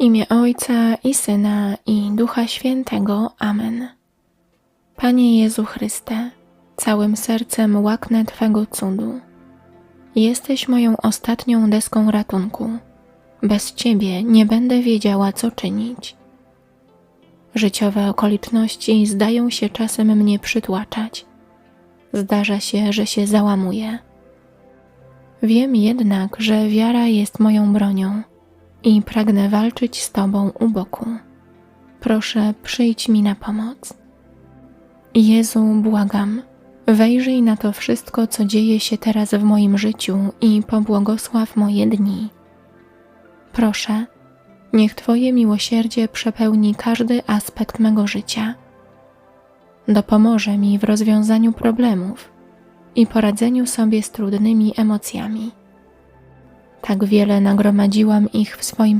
imię Ojca i Syna i Ducha Świętego. Amen. Panie Jezu Chryste, całym sercem łaknę Twego cudu. Jesteś moją ostatnią deską ratunku. Bez Ciebie nie będę wiedziała, co czynić. Życiowe okoliczności zdają się czasem mnie przytłaczać. Zdarza się, że się załamuję. Wiem jednak, że wiara jest moją bronią i pragnę walczyć z Tobą u boku. Proszę, przyjdź mi na pomoc. Jezu, błagam, wejrzyj na to wszystko, co dzieje się teraz w moim życiu i pobłogosław moje dni. Proszę, niech Twoje miłosierdzie przepełni każdy aspekt mego życia. Dopomoże mi w rozwiązaniu problemów i poradzeniu sobie z trudnymi emocjami. Tak wiele nagromadziłam ich w swoim